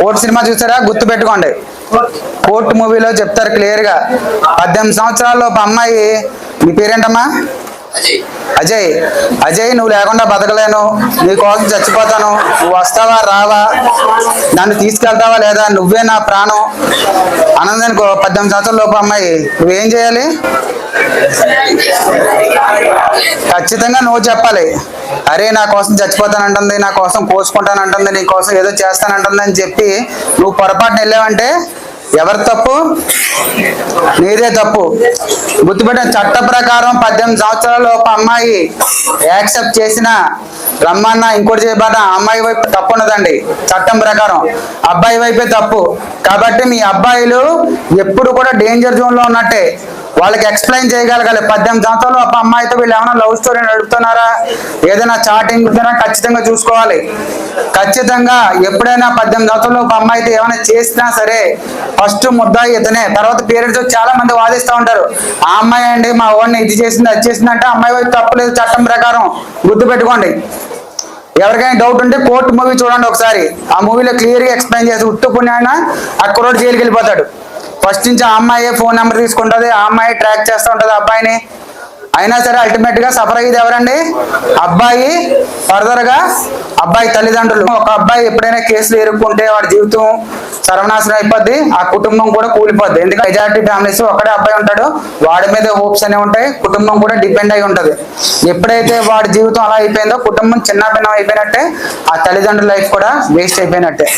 Court cinema చూసారా? గుర్తు పెట్టుకోండి కోర్టు మూవీలో చెప్తారు క్లియర్గా పద్దెనిమిది సంవత్సరాల్లో ఒక అమ్మాయి నీ పేరేంటమ్మా? అజయ్. అజయ్. నువ్వు లేకుండా బతకలేను. నీ కోసం చచ్చిపోతాను. నువ్వు వస్తావా రావా? నన్ను తీసుకెళ్తావా లేదా? నువ్వే నా ప్రాణం. అనందానికి పద్దెనిమిది సంవత్సరాల లోపు అమ్మాయి నువ్వేం చేయాలి? ఖచ్చితంగా నువ్వు చెప్పాలి. అరే నా కోసం చచ్చిపోతానంటుంది నా కోసం కోసుకుంటానంటుంది నీ కోసం ఏదో చేస్తానంటుంది అని చెప్పి నువ్వు పొరపాటున వెళ్ళావంటే ఎవరి తప్పు? నీదే తప్పు. గుర్తుపెట్టిన చట్ట ప్రకారం పద్దెనిమిది సంవత్సరాల ఒక అమ్మాయి యాక్సెప్ట్ చేసిన రమ్మన్న ఇంకోటి చేయబడ్డ అమ్మాయి వైపు తప్పు ఉన్నదండి చట్టం ప్రకారం. అబ్బాయి వైపే తప్పు. కాబట్టి మీ అబ్బాయిలు ఎప్పుడు కూడా డేంజర్ జోన్లో ఉన్నట్టే. వాళ్ళకి ఎక్స్ప్లెయిన్ చేయగలగాలి. పద్దెనిమిది సంవత్సరాలు ఒక అమ్మాయితో వీళ్ళు ఏమైనా లవ్ స్టోరీ నడుపుతున్నారా? ఏదైనా చాటింగ్ ఖచ్చితంగా చూసుకోవాలి. ఖచ్చితంగా ఎప్పుడైనా పద్దెనిమిది సంవత్సరాలు ఒక అమ్మాయితో ఏమైనా చేసినా సరే ఫస్ట్ ముద్దాయి ఇతనే. తర్వాత పేరెంట్స్ చాలా మంది వాదిస్తూ ఉంటారు. ఆ అమ్మాయి అండి మా వాడిని ఇది చేసింది అది చేసింది అంటే అమ్మాయి వైపు తప్పలేదు చట్టం ప్రకారం గుర్తు పెట్టుకోండి ఎవరికైనా డౌట్ ఉంటే కోర్టు మూవీ చూడండి ఒకసారి. ఆ మూవీలో క్లియర్గా ఎక్స్ప్లెయిన్ చేసి ఉట్టు పుణ్యాన అక్కడ జైలుకి వెళ్ళిపోతాడు ఫస్ట్ నుంచి ఆ అమ్మాయి ఫోన్ నెంబర్ తీసుకుంటుంది ఆ అమ్మాయి ట్రాక్ చేస్తూ ఉంటుంది ఆ అబ్బాయిని. అయినా సరే అల్టిమేట్గా సఫర్ అయ్యేది ఎవరండి? అబ్బాయి ఫర్దర్గా అబ్బాయి తల్లిదండ్రులు. ఒక అబ్బాయి ఎప్పుడైనా కేసులు ఎరుక్కుంటే వాడి జీవితం సర్వనాశనం అయిపోద్ది ఆ కుటుంబం కూడా కూలిపోద్ది. ఎందుకంటే మెజారిటీ ఫ్యామిలీస్ ఒకడే అబ్బాయి ఉంటాడు వాడి మీద హోప్స్ అనేవి ఉంటాయి కుటుంబం కూడా డిపెండ్ అయి ఉంటది. ఎప్పుడైతే వాడి జీవితం అలా అయిపోయిందో కుటుంబం చిన్నపిన్నం అయిపోయినట్టే ఆ తల్లిదండ్రుల లైఫ్ కూడా వేస్ట్ అయిపోయినట్టే.